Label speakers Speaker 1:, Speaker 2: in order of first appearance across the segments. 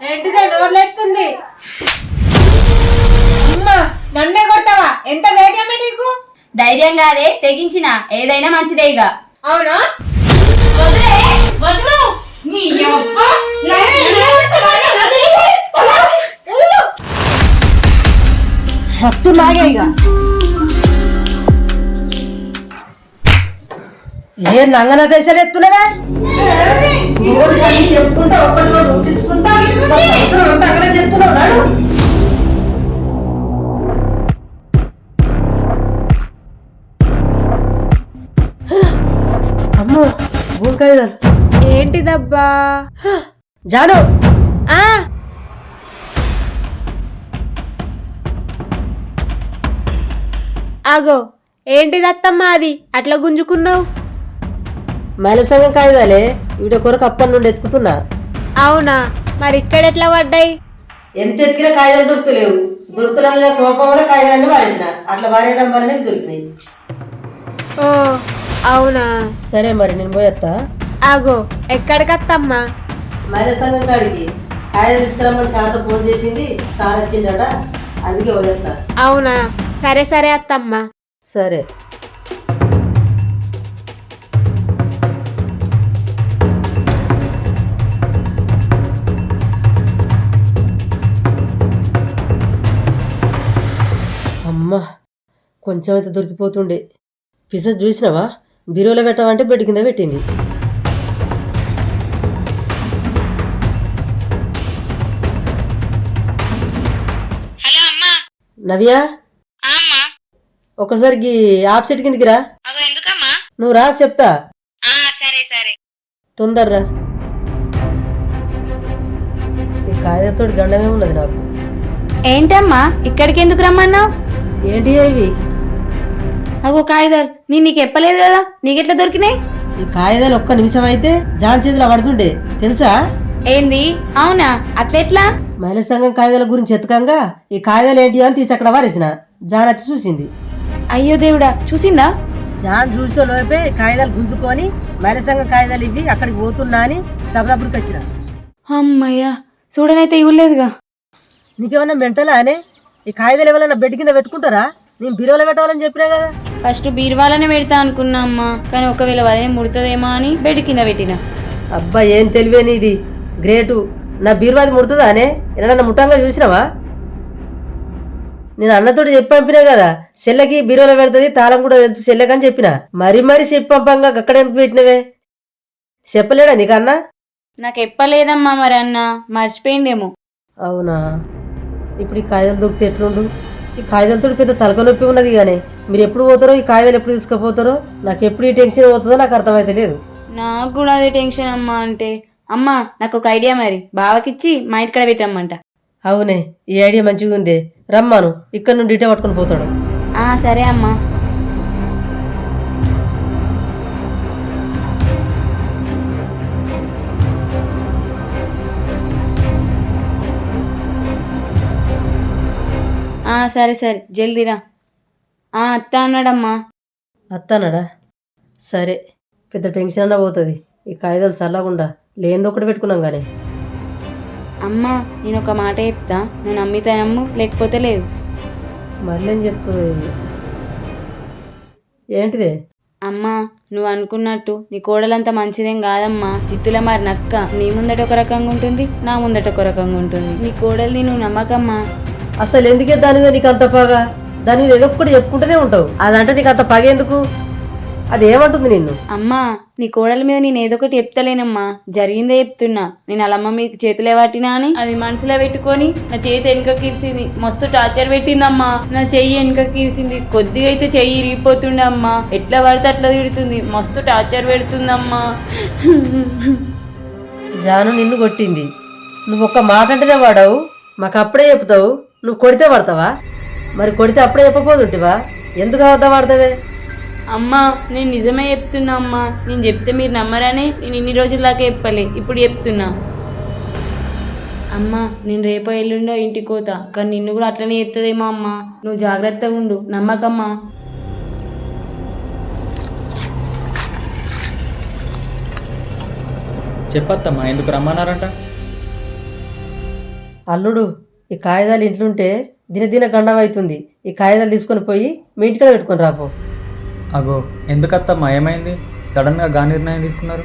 Speaker 1: ఏంటిదే నోర్లెత్తుంది అమ్మా నన్నే కొడతావా ఎంత ధైర్యమే నీకు
Speaker 2: ధైర్యం కాదే తెగించిన ఏదైనా మంచిదే ఇక
Speaker 1: అవునా
Speaker 3: లాగే ఇక ఏ నంగన దేశాలు ఎత్తున్నవే అమ్మో భూమికాయలు
Speaker 1: ఏంటిదబ్బా?
Speaker 3: జాను.
Speaker 1: ఆ! ఆగో ఏంటిదత్తమ్మా అది? అట్లా గుంజుకున్నావు?
Speaker 3: మైలసంగం కాగితాలే వీడియో కొరకు అప్పటి నుండి ఎత్తుకుతున్నా.
Speaker 1: అవునా? మరి ఇక్కడ ఎట్లా పడ్డాయి?
Speaker 3: ఎంత ఎత్తికినా కాగితాలు దొరుకుతలేవు. దొరుకుతున్న కోపం వల్ల కాగితాలన్నీ వాడించిన. అట్లా వారేయడం వల్లనే దొరికినాయి.
Speaker 1: ఓ అవునా?
Speaker 3: సరే మరి నేను పోయేస్తా
Speaker 1: ఆగో ఎక్కడికత్తమ్మా?
Speaker 3: మైలసంగం కాడికి. కాగితాలు తీసుకురమ్మని సార్తో ఫోన్ చేసింది సార్ వచ్చిండట అందుకే పోయేస్తా
Speaker 1: అవునా? సరే సరే అత్తమ్మా.
Speaker 3: సరే. అమ్మా కొంచెం అయితే దొరికిపోతుండే. పిస చూసినావా? బీరువులో పెట్టమంటే బెడ్ కింద పెట్టింది.
Speaker 2: హలో అమ్మా.
Speaker 3: నవ్యా?
Speaker 2: అమ్మా.
Speaker 3: ఒకసారి గీ ఆప్ సెట్ కిందికి రా.
Speaker 2: అగో ఎందుకమ్మా?
Speaker 3: నువ్వు రా చెప్తా.
Speaker 2: ఆ సరే సరే.
Speaker 3: తొందర్రా ఈ గండమే ఉన్నది నాకు?
Speaker 2: ఏంటమ్మా? ఇక్కడికి ఎందుకు రమ్మన్నావు?
Speaker 3: ఏంటి ఇవి?
Speaker 2: అగో కాగితాలు నేను నీకు చెప్పలేదు కదా? నీకెట్లా దొరికినాయి?
Speaker 3: ఈ కాగితాలు ఒక్క నిమిషం అయితే జాన్ చేతిలో పడుతుండే తెలుసా?
Speaker 2: ఏంది? అవునా? అట్లెట్లా
Speaker 3: మహిళా సంఘం కాగితాల గురించి ఎతకంగా ఈ కాగితాలు ఏంటి అని తీసి అక్కడ వారేసిన. జాన్ వచ్చి చూసింది.
Speaker 2: అయ్యో దేవుడా చూసిందా?
Speaker 3: జాన్ చూసే లోపే కాగితాలు గుంజుకొని మహిళా సంఘం కాగితాలు ఇవి అక్కడికి పోతున్నా అని దెబ్బదప్పుడికి వచ్చిన.
Speaker 2: అమ్మయ్యా చూడనైతే ఇవ్వలేదుగా
Speaker 3: నీకేమన్నా మెంటలా అనే? ఈ కాగితాలు ఎవరైనా బెడ్ కింద పెట్టుకుంటారా? నేను బీరువాలో పెట్టాలని చెప్పినా కదా.
Speaker 2: ఫస్ట్ బీరువాలనే పెడతా అనుకున్నా అమ్మా. కానీ ఒకవేళ వదే ముడుతుందేమో అని బెడ్ కింద పెట్టిన.
Speaker 3: అబ్బా ఏం తెలివే నీది. గ్రేటు. నా బీరువాది ముడుతుందా అనే ఎన్నడన్నా ముట్టంగా చూసినావా? నేను అన్నతోటి చెప్పి పంపినా కదా. చెల్లెకి బీరువాలో పెడుతుంది తాళం కూడా తెలుసు చెల్లెకని చెప్పిన. మరి మరి చెప్పి పంపంగా అక్కడ ఎందుకు పెట్టినవే? చెప్పలేడా నీకన్నా?
Speaker 2: నాకు ఎప్పలేదమ్మా మరి అన్న మర్చిపోయిందేమో.
Speaker 3: అవునా? ఇప్పుడు ఈ కాగితాలు దొరికితే ఎట్లుండు? ఈ కాగితాలతో పెద్ద తలకనొప్పి ఉన్నది కానీ మీరు ఎప్పుడు పోతారో ఈ కాగితాలు ఎప్పుడు తీసుకుపోతారో నాకు ఎప్పుడు ఈ టెన్షన్ పోతుందో నాకు అర్థమైతే లేదు.
Speaker 2: నాకు కూడా అదే టెన్షన్ అమ్మా అంటే. అమ్మా నాకు ఒక ఐడియా మరి. బావకిచ్చి మా ఇంటికాడ పెట్టమ్మంట.
Speaker 3: అవునే ఈ ఐడియా మంచిగా ఉందే రమ్మాను ఇక్కడ నుండి ఇటే పట్టుకొని పోతాడు.
Speaker 2: ఆ సరే అమ్మా. సరే సరే. జల్దీరా ఆ అత్త అన్నాడమ్మా.
Speaker 3: అత్తానడా సరే. పెద్ద టెన్షన్ అన్నా పోతుంది. ఈ కాగితాలు చల్లకుండా లేనిది ఒకటి పెట్టుకున్నాం కానీ.
Speaker 2: అమ్మా నేను ఒక మాట చెప్తా. నువ్వు నమ్మితే నమ్ము లేకపోతే లేదు.
Speaker 3: మళ్ళీ ఏం చెప్తుంది? ఇది ఏంటిదే?
Speaker 2: అమ్మా నువ్వు అనుకున్నట్టు నీ కోడలంతా మంచిదేం కాదమ్మా. చిత్తుల మరి నక్క నీ ముందట ఒక రకంగా ఉంటుంది నా ముందట ఒక రకంగా ఉంటుంది. నీ కోడల్ని నువ్వు నమ్మకమ్మా.
Speaker 3: అసలు ఎందుకే దాని మీద నీకు అంత పగ? దాని మీద ఏదో ఒకటి చెప్పుకుంటూనే ఉంటావు. అదంటే నీకు అంత పగ ఎందుకు? అది ఏమంటుంది నిన్ను?
Speaker 2: అమ్మా నీ కోడల మీద నేను ఏదో ఒకటి చెప్తలేనమ్మా. జరిగిందే చెప్తున్నా. నేను అలమ్మ మీద చేతులే పట్టినా అని? అది మనసులో పెట్టుకొని నా చేతి వెనుక కీర్చింది మస్తు టార్చర్ పెట్టిందమ్మా. నా చెయ్యి వెనుక కీర్చింది కొద్దిగా అయితే చెయ్యి ఇరిగిపోతుండే అమ్మా. ఎట్లా పడితే అట్లా తిడుతుంది. మస్తు టార్చర్ పెడుతుందమ్మా.
Speaker 3: జాను నిన్ను కొట్టింది. నువ్వు ఒక్క మాట అంటేనే వాడావు. మాకు అప్పుడే చెప్తావు. నువ్వు కొడితే పడతావా మరి కొడితే అప్పుడే చెప్పపోతుంటివా ఎందుకు అబద్ధం ఆడతావే
Speaker 2: అమ్మా నేను నిజమే చెప్తున్నా అమ్మా. నేను చెప్తే మీరు నమ్మరని నేను ఇన్ని రోజుల దాకా చెప్పలే. ఇప్పుడు చెప్తున్నా. అమ్మా నేను రేపో ఎల్లుండో ఇంటికి పోతా. కానీ నిన్ను కూడా అట్లనే చెప్తుందేమో అమ్మా. నువ్వు జాగ్రత్తగా ఉండు. నమ్మకమ్మా.
Speaker 4: చెప్పత్తమ్మా ఎందుకు రమ్మన్నారంట?
Speaker 3: అల్లుడు ఈ కాగితాలు ఇంట్లుంటే దినదిన గండం అవుతుంది ఈ కాగితాలు తీసుకొని పోయి మీ ఇంటికాడ పెట్టుకొని రాపో.
Speaker 4: అగో ఎందుకత్తమ్మా ఏమైంది సడన్గా గా నిర్ణయం తీసుకున్నారు?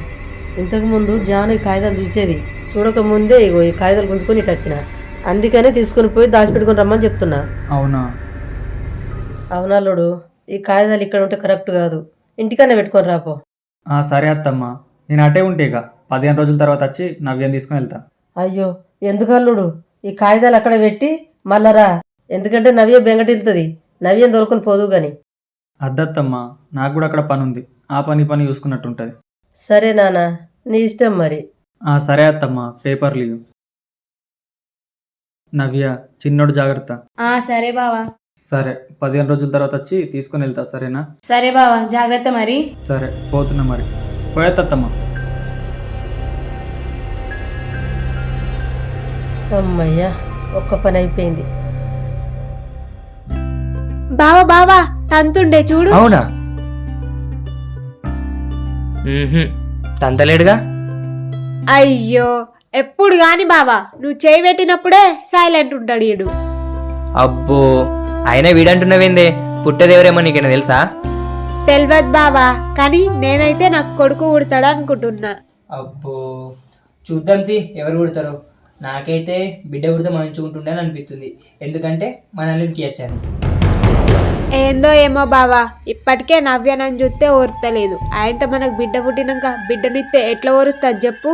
Speaker 3: ఇంతకుముందు జాను ఈ కాగితాలు చూసేది. చూడక ముందే ఇగో ఈ కాగితాలు గుంజుకొని ఇటు వచ్చిన. అందుకనే తీసుకొని పోయి దాచిపెట్టుకొని రమ్మని చెప్తున్నా.
Speaker 4: అవునా?
Speaker 3: అవునల్లుడు ఈ కాగితాలు ఇక్కడ ఉంటే కరెక్ట్ కాదు. ఇంటికన్నా పెట్టుకొని రాపో.
Speaker 4: ఆ, సరే అత్తమ్మా. నేను అటే ఉంటే ఇక. పదిహేను రోజుల తర్వాత వచ్చి నవ్యం తీసుకుని వెళ్తా.
Speaker 3: అయ్యో ఎందుకు అల్లుడు? ఈ కాగితాలు అక్కడ పెట్టి మళ్ళా రా. ఎందుకంటే నవ్య బెంగటిల్తుంది. నవ్యం దొరుకుని పోదు గాని.
Speaker 4: అద్దత్తమ్మా నాకు కూడా అక్కడ పని ఉంది ఆ పని పని చూసుకున్నట్టు ఉంటుంది
Speaker 3: సరే నాన్న నీ ఇష్టం మరి.
Speaker 4: ఆ, సరే అత్తమ్మా పేపర్ లీవ్. నవ్య చిన్నోడు జాగ్రత్త.
Speaker 2: ఆ సరే బావా.
Speaker 4: సరే పదిహేను రోజుల తర్వాత వచ్చి తీసుకుని వెళ్తా సరేనా?
Speaker 2: సరే బావా జాగ్రత్త మరి.
Speaker 4: సరే పోతున్నా మరి. పోయేత్తమ్మా
Speaker 3: అమ్మయ్యా ఒక్క పని అయిపోయింది
Speaker 1: బావా బావా తంతుండే చూడు.
Speaker 5: అవునా. తంతలేడుగా?
Speaker 1: అయ్యో ఎప్పుడు గాని బావా నువ్వు చేయి పెట్టినప్పుడే సైలెంట్ ఉంటాడు ఈడు.
Speaker 5: అబ్బో అయినా వీడంటున్నవేందే? పుట్టదేవరేమో నీకైనా తెలుసా?
Speaker 1: తెలియదు బావా కానీ నేనైతే నాకు కొడుకు ఉడతాడు అనుకుంటున్నా.
Speaker 6: అబ్బో చూద్దాం తి ఎవరు కుడతారో నాకైతే బిడ్డ కుడితే మంచుకుంటుండే అని అనిపిస్తుంది. ఎందుకంటే మనల్ని ఇచ్చాను
Speaker 1: ఏందో ఏమో బావా ఇప్పటికే నవ్యనని చూస్తే ఓర్తలేదు. ఆయనతో మనకు బిడ్డ పుట్టినాక బిడ్డనిస్తే ఎట్లా ఓరుస్తుంది చెప్పు.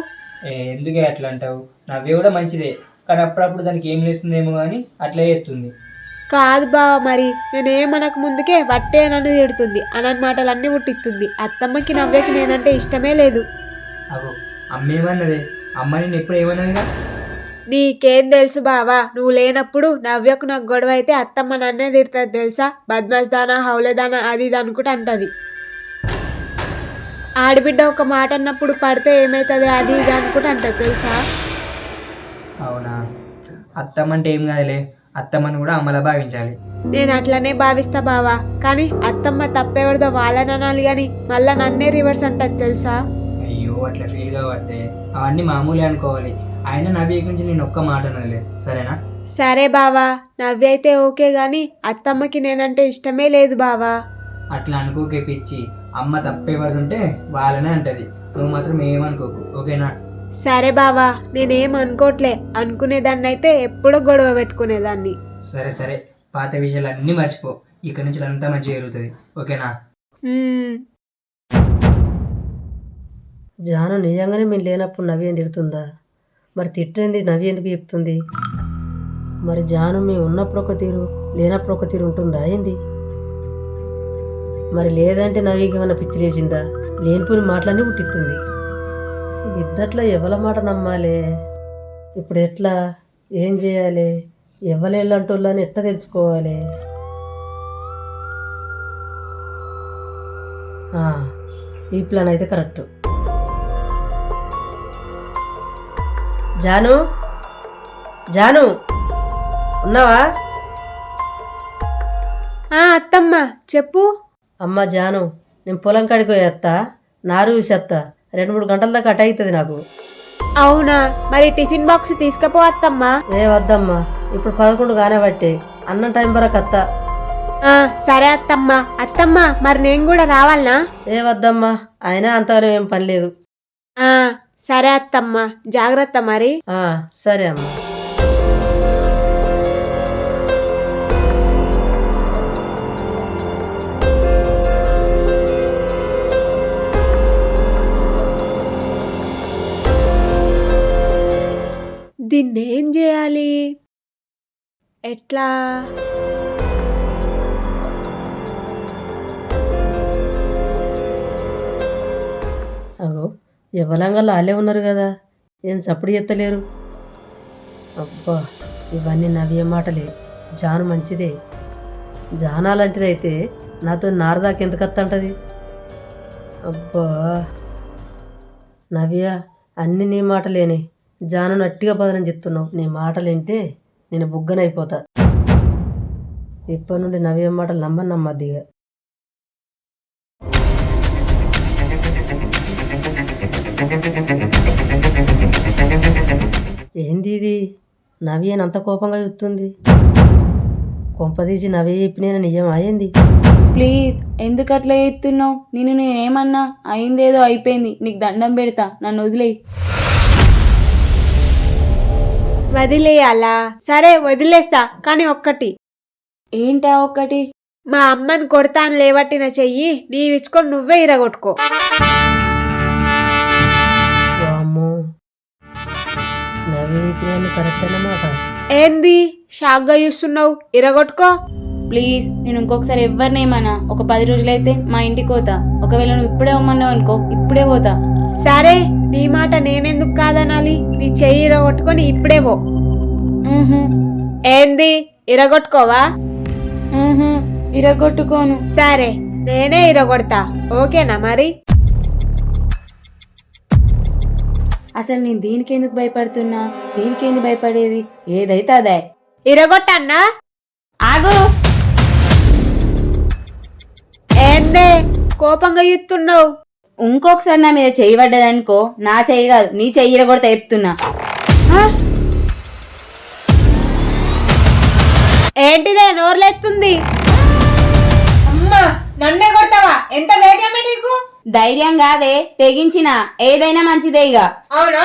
Speaker 6: ఎందుకే అట్లా అంటావు? నవ్వే కూడా మంచిదే కానీ అప్పుడప్పుడు దానికి ఏం లేస్తుందేమో కానీ అట్లే చేస్తుంది.
Speaker 1: కాదు బావ మరి నేనేమనక ముందుకే వట్టే నన్ను తిడుతుంది అనని మాటలన్నీ పుట్టిస్తుంది. అత్తమ్మకి నవ్యకి నేనంటే ఇష్టమే లేదు.
Speaker 6: అగో అమ్మ ఏమన్నదే? అమ్మ నేను ఎప్పుడు ఏమన్నదిగా
Speaker 1: నీకేం తెలుసు బావా? నువ్వు లేనప్పుడు నవ్యకు నాకు గొడవ అయితే అత్తమ్మ నన్నే తిడుతుంది తెలుసా? బద్మాస్ దానా హౌలేదానా అది ఇది అనుకుంటే అంటది. ఆడబిడ్డ ఒక మాట అన్నప్పుడు పడితే ఏమవుతుంది అది ఇది అనుకుంటే అంటది తెలుసా?
Speaker 6: అవునా? అత్తమ్మ అంటే ఏం కాదులే. అత్తమ్మని కూడా అమ్మలా భావించాలి.
Speaker 1: నేను అట్లనే భావిస్తా బావా. కానీ అత్తమ్మ తప్పెవరిదో వాళ్ళని అనాలి కానీ మళ్ళా నన్నే రివర్స్ అంటది తెలుసా?
Speaker 6: అయ్యో అట్లా ఫీల్ కావద్దే. అవన్నీ మామూలే అనుకోవాలి. అయినా నవ్య గురించి నేను ఒక్క మాట అన్నదిలే సరేనా?
Speaker 1: సరే బావా నవ్య అయితే ఓకే గాని అత్తమ్మకి నేనంటే ఇష్టమే లేదు బావా.
Speaker 6: అట్లా అనుకోకే పిచ్చి. అమ్మ తప్పేవాడుంటే వాళ్ళనే అంటది. నువ్వు మాత్రం ఏమనుకోకు ఓకేనా?
Speaker 1: సరే బావా నేనేం అనుకోవట్లే అనుకునేదాన్ని అయితే ఎప్పుడో గొడవ పెట్టుకునేదాన్ని.
Speaker 6: సరే సరే. పాత విషయాలు అన్నీ మర్చిపో. ఇక్కడ నుంచి అంతా మంచిగా జరుగుతుంది. ఓకేనా?
Speaker 1: హ్మ్.
Speaker 3: జాను నిజంగానే మేము లేనప్పుడు నవ్య తిడుతుందా? మరి తిట్టింది నవ్వి ఎందుకు చెప్తుంది? మరి జాను మేము ఉన్నప్పుడు ఒక తీరు లేనప్పుడు ఒక తీరు ఉంటుందా ఏంది? మరి లేదంటే నవ్యకి ఏమైనా పిచ్చి లేచిందా? లేనిపోని మాటలన్నీ పుట్టిస్తుంది. ఇద్దట్లో ఎవల మాట నమ్మాలి? ఇప్పుడు ఎట్లా? ఏం చేయాలి? ఎవలేళ్ళంటోళ్ళని ఎట్లా తెలుసుకోవాలి? ఈ ప్లాన్ అయితే కరెక్ట్. జాను? జాను ఉన్నావా?
Speaker 1: ఆ అత్తమ్మ చెప్పు.
Speaker 3: అమ్మ జాను నేను పొలం కాడికి పోయేస్తా నారు చూసేస్తా రెండు మూడు గంటల దాకా అట అవుతుంది నాకు.
Speaker 1: అవునా? మరి టిఫిన్ బాక్స్ తీసుకపో అత్తమ్మ.
Speaker 3: ఏ వద్దమ్మా. ఇప్పుడు పదకొండు కానే బట్టే అన్నం టైం వరకు అత్తా.
Speaker 1: ఆ, సరే అత్తమ్మ. అత్తమ్మ మరి నేను కూడా రావాలనా?
Speaker 3: ఏ వద్దమ్మా. అయినా అంతగానే ఏం పని లేదు.
Speaker 1: ఆ, సరే అత్తమ్మ జాగ్రత్త మరి.
Speaker 3: సరే అమ్మా.
Speaker 1: దీన్ని ఏం చేయాలి? ఎట్లా?
Speaker 3: ఇవ్వలంగా లాలే ఉన్నారు కదా. ఏం సప్పుడు ఎత్తలేరు అబ్బా ఇవన్నీ నవ్వే మాటలే. జాను మంచిదే. జానా లాంటిదైతే నాతో నారదాకి ఎంత కత్తంటది అబ్బా. నవ్య అన్ని నీ మాటలేనే. జాను నట్టిగా బదనం చెప్తున్నావు. నీ మాటలు వింటే నేను బుగ్గనైపోతా. ఇప్పటి నుండి నవ్య మాటలు నమ్మని నమ్మద్దిగా. ఏంది ఇది? నవ్యేని అంత కోపంగా చూస్తుంది. కొంపదీసి నవ్వే చెప్పిన నిజం అయింది
Speaker 2: ప్లీజ్ ఎందుకు అట్లా చేస్తున్నావు? నేను నేనేమన్నా? అయిందేదో అయిపోయింది. నీకు దండం పెడతా. నన్ను వదిలేయి.
Speaker 1: వదిలేయాలా? సరే వదిలేస్తా కానీ ఒక్కటి.
Speaker 2: ఏంటా ఒక్కటి?
Speaker 1: మా అమ్మని కొడతాను లేవట్టిన చెయ్యి నీవిచ్చుకొని నువ్వే ఇరగొట్టుకో.
Speaker 3: కరెక్ట్ అన్నమాట
Speaker 1: ఏంది? షాక్గా చూస్తున్నావు? ఇరగొట్టుకో.
Speaker 2: ప్లీజ్ నేను ఇంకొకసారి ఎవరినేమన్నా ఒక పది రోజులైతే మా ఇంటికి పోతా. ఒకవేళ నువ్వు ఇప్పుడే ఇవ్వమన్నావు అనుకో ఇప్పుడే పోతా.
Speaker 1: సరే నీ మాట నేనెందుకు కాదనాలి? నీ చెయ్యి ఇరగొట్టుకొని ఇప్పుడే పో. ఏంది? ఇరగొట్టుకోవా?
Speaker 2: ఇరగొట్టుకోను.
Speaker 1: సరే నేనే ఇరగొడతా. ఓకేనా మరి?
Speaker 2: అసలు నేను దీనికి ఎందుకు భయపడుతున్నా? దీనికి ఎందుకు భయపడేది? ఏదైతే అదే.
Speaker 1: ఇరగొట్టన్నా?
Speaker 2: ఆగు.
Speaker 1: ఏందే? కోపంగా చూస్తున్నావు
Speaker 2: ఇంకొకసారి నా మీద చెయ్యి పడ్డదనుకో నా చెయ్యి కాదు నీ చెయ్యి ఇరగొడతా చెప్తున్నా
Speaker 1: ఏంటిదే నోర్లెత్తుంది? అమ్మా నన్నే కొడతావా? ఎంత ధైర్యమే నీకు?
Speaker 2: ధైర్యం కాదే తెగించిన ఏదైనా మంచిదే ఇక.
Speaker 1: అవునా?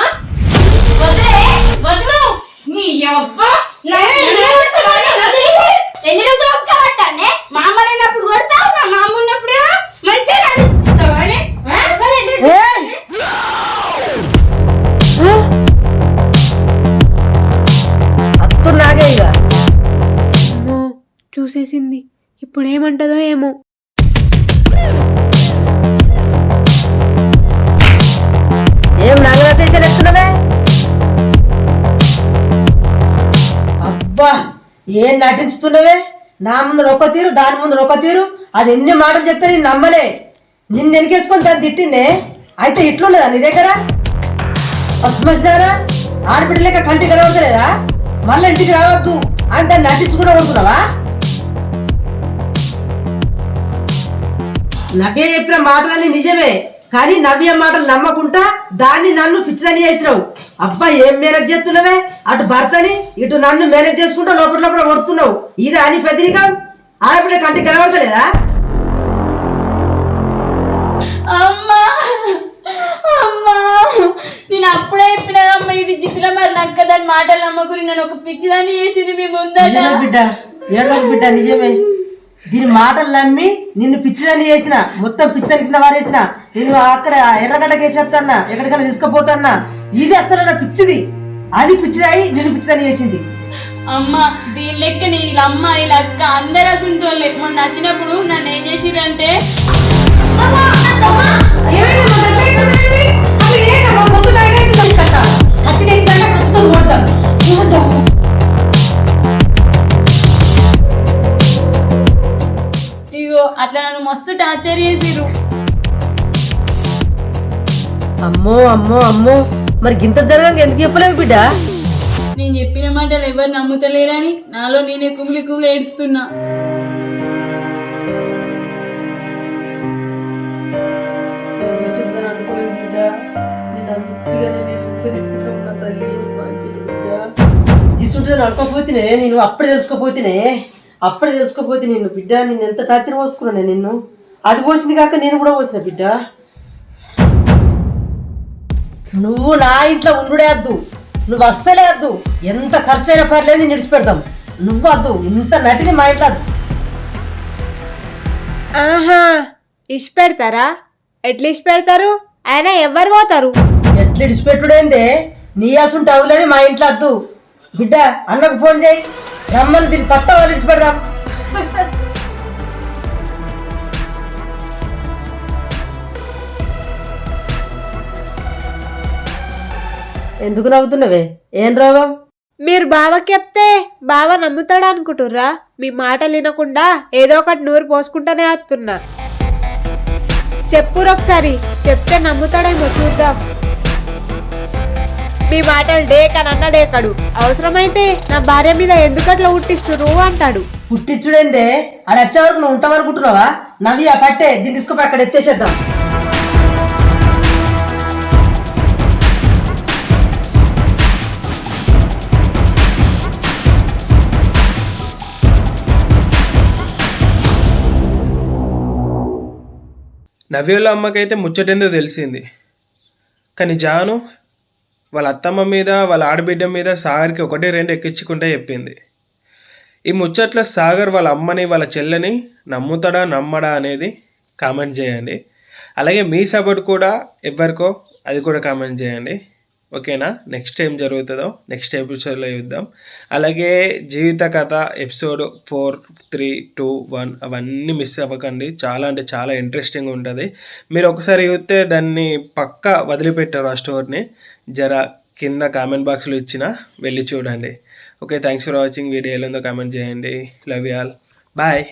Speaker 1: చూసేసింది. ఇప్పుడు ఏమంటదో ఏమో.
Speaker 3: ఏం నాగరాజేశాలు ఎత్తున్నావే అబ్బా ఏం నటించుతున్నావే? నా ముందు ఒక తీరు దాని ముందు ఒక తీరు. అది ఎన్ని మాటలు చెప్తే నేను నమ్మలే. నిన్ను వెనకేసుకొని దాన్ని తిట్టిండే అయితే ఇట్లున్నదా నీ దగ్గర? పద్మస్తారా ఆడబిడ్డ లేక కంటికి కనబడతలేదా? మళ్ళీ ఇంటికి రావద్దు అని దాన్ని నటించుకుంటూ ఉంటున్నావా నవ్య చెప్పిన మాటలన్నీ నిజమే. కానీ నవ్య మాటలు నమ్మకుండా దాన్ని నన్ను పిచ్చిదని చేసినావు. అబ్బా ఏం మేనేజ్ చేస్తున్నావే? అటు భర్తని ఇటు నన్ను మేనేజ్ చేసుకుంటా లోపల లోపల కొడుతున్నావు. ఇది అని పెద్దరికం? ఆడపిల్ల కంటికి కనబడతలేదా?
Speaker 2: అమ్మా అమ్మా నేను అప్పుడే చెప్పినదమ్మా ఇది జిత్తుల మరి నక్క దాని మాటలు నమ్మకుని నన్ను ఒక పిచ్చిదాన్ని చేసింది మీ ముందట.
Speaker 3: నిజమే బిడ్డ ఏడవకు బిడ్డ నిజమే. దీని మాటలు నమ్మి నిన్ను పిచ్చిదని చేసిన మొత్తం పిచ్చని కింద వారేసిన నేను అక్కడ ఎర్రగడ్డకి వేసేస్తాన్నా ఎక్కడికైనా తీసుకుపోతాన్నా ఇది అసలు నా పిచ్చిది. అది పిచ్చిదాయి నిన్ను పిచ్చిదని చేసింది.
Speaker 2: అమ్మ దీని లెక్క నీ వీళ్ళ అమ్మ ఇలా అక్క అందరూ అసుంటోళ్ళే. మొన్న నచ్చినప్పుడు నన్ను ఏం చేసిరంటే అంటే అట్లా నన్ను మస్తు టార్చర్ చేసిర్రు.
Speaker 3: అమ్మో అమ్మో అమ్మో. మరి గింత జరగక ఎందుకు చెప్పలేవు బిడ్డ?
Speaker 2: నేను చెప్పిన మాటలు ఎవరు నమ్ముతలేరని నాలో నేనే కుమిలి కుమిలి ఏడుస్తున్నా
Speaker 3: ఇసుంటే నడకపోతేనే నేను అప్పుడే తెలుసుకోపోతేనే అప్పుడే తెలుసుకోపోతే నేను బిడ్డ నేను ఎంత టార్చర్ పోసుకున్నానే నిన్ను? అది పోసింది కాక నేను కూడా పోసిన బిడ్డ. నువ్వు నా ఇంట్లో ఉండుడే వద్దు నువ్వు అస్సలే వద్దు ఎంత ఖర్చు అయినా పర్లేదు నేను విడిచిపెడతాం నువ్వు వద్దు ఇంత నటిని మా ఇంట్లో వద్దు
Speaker 1: ఆహా ఇష్ పెడతారా ఎట్లా ఇష్ పెడతారు ఆయన ఎవరు పోతారు?
Speaker 3: ఎట్లా విడిచిపెట్టుడేందే నీ అసుంటే అవ్వలేదు మా ఇంట్లో వద్దు బిడ్డ అన్నకు ఫోన్ చేయి. రమ్మని దీన్ని పట్ట వాళ్ళు ఎందుకు నవ్వుతున్నవే? ఏం రోగం?
Speaker 1: మీరు బావకి చెప్తే బావ నమ్ముతాడా అనుకుంటుర్రా? మీ మాట వినకుండా ఏదో ఒకటి నూరు పోసుకుంటానే వస్తున్నా. చెప్పురు ఒకసారి చెప్తే నమ్ముతాడేమో చూద్దాం. మీ మాటలు డేకని అన్న డేకడు అవసరమైతే నా భార్య మీద ఎందుకు అట్లా ఉట్టిస్తురు అంటాడు.
Speaker 3: పుట్టించుడేందే అది వచ్చే వరకు నువ్వు ఉంటావనుకుంటున్నావా నవ్వి ఆ పట్టే దీన్ని తీసుకుపోయి అక్కడ ఎత్తేసేద్దాం.
Speaker 7: నవ్యోల అమ్మకైతే ముచ్చటేందో తెలిసింది. కానీ జాను వాళ్ళ అత్తమ్మ మీద వాళ్ళ ఆడబిడ్డ మీద సాగర్కి ఒకటి రెండు ఎక్కించుకుంటే చెప్పింది. ఈ ముచ్చట్లో సాగర్ వాళ్ళ అమ్మని వాళ్ళ చెల్లెని నమ్ముతాడా నమ్మడా అనేది కామెంట్ చేయండి. అలాగే మీ సపోర్ట్ కూడా ఎవరికో అది కూడా కామెంట్ చేయండి. ఓకేనా? నెక్స్ట్ ఏం జరుగుతుందో నెక్స్ట్ ఎపిసోడ్లో చూద్దాం. అలాగే జీవిత కథ episode four three two one అవన్నీ మిస్ అవ్వకండి. చాలా అంటే చాలా ఇంట్రెస్టింగ్ ఉంటుంది. మీరు ఒకసారి చూస్తే దాన్ని పక్కా వదిలిపెట్టారు ఆ స్టోర్ని. జర కింద కామెంట్ బాక్స్లో ఇచ్చిన వెళ్ళి చూడండి. Okay thanks for watching. Video ఎలా ఉందో కామెంట్ చేయండి. Love y'all bye.